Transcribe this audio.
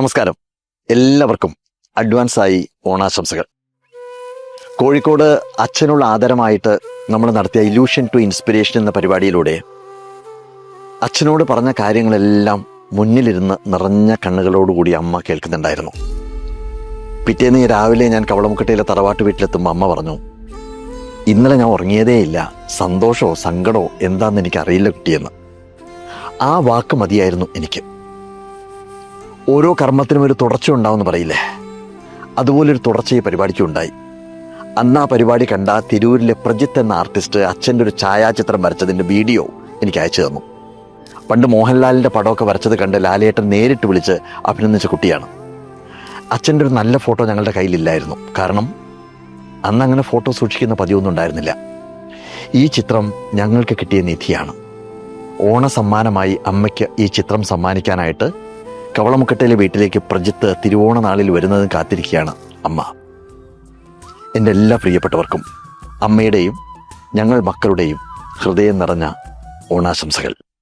നമസ്കാരം. എല്ലാവർക്കും അഡ്വാൻസ് ആയി ഓണാശംസകൾ. കോഴിക്കോട് അച്ഛനുള്ള ആദരമായിട്ട് നമ്മൾ നടത്തിയ ഇല്യൂഷൻ ടു ഇൻസ്പിരേഷൻ എന്ന പരിപാടിയിലൂടെ അച്ഛനോട് പറഞ്ഞ കാര്യങ്ങളെല്ലാം മുന്നിലിരുന്ന് നിറഞ്ഞ കണ്ണുകളോടുകൂടി അമ്മ കേൾക്കുന്നുണ്ടായിരുന്നു. പിറ്റേന്ന് രാവിലെ ഞാൻ കവളമുക്കട്ടയിലെ തറവാട്ട് വീട്ടിലെത്തുമ്പോൾ അമ്മ പറഞ്ഞു ഇന്നലെ ഞാൻ ഉറങ്ങിയതേയില്ല സന്തോഷമോ സങ്കടമോ എന്താണെന്ന് എനിക്ക് അറിയില്ല കുട്ടിയെന്ന്. ആ വാക്ക് മതിയായിരുന്നു എനിക്ക്. ഓരോ കർമ്മത്തിനും ഒരു തുടർച്ച ഉണ്ടാവുമെന്ന് പറയില്ലേ? അതുപോലൊരു തുടർച്ച ഈ പരിപാടിക്ക് ഉണ്ടായി. അന്ന് ആ പരിപാടി കണ്ട തിരൂരിലെ പ്രജിത്ത് എന്ന ആർട്ടിസ്റ്റ് അച്ഛന്റെ ഒരു ഛായാചിത്രം വരച്ചതിന്റെ വീഡിയോ എനിക്ക് അയച്ചു തന്നു. പണ്ട് മോഹൻലാലിന്റെ പടമൊക്കെ വരച്ചത് കണ്ട് ലാലേട്ടൻ നേരിട്ട് വിളിച്ച് അഭിനന്ദിച്ച കുട്ടിയാണ്. അച്ഛന്റെ ഒരു നല്ല ഫോട്ടോ ഞങ്ങളുടെ കയ്യിലില്ലായിരുന്നു. കാരണം അന്ന് അങ്ങനെ ഫോട്ടോ സൂക്ഷിക്കുന്ന പതിവൊന്നും ഉണ്ടായിരുന്നില്ല. ഈ ചിത്രം ഞങ്ങൾക്ക് കിട്ടിയ നിധിയാണ്. ഓണ സമ്മാനമായി അമ്മയ്ക്ക് ഈ ചിത്രം സമ്മാനിക്കാനായിട്ട് കവളമുക്കട്ടയിലെ വീട്ടിലേക്ക് പ്രജിത്ത് തിരുവോണ നാളിൽ വരുന്നത് കാത്തിരിക്കുകയാണ് അമ്മ. എന്റെ എല്ലാ പ്രിയപ്പെട്ടവർക്കും അമ്മയുടെയും ഞങ്ങൾ മക്കളുടെയും ഹൃദയം നിറഞ്ഞ ഓണാശംസകൾ.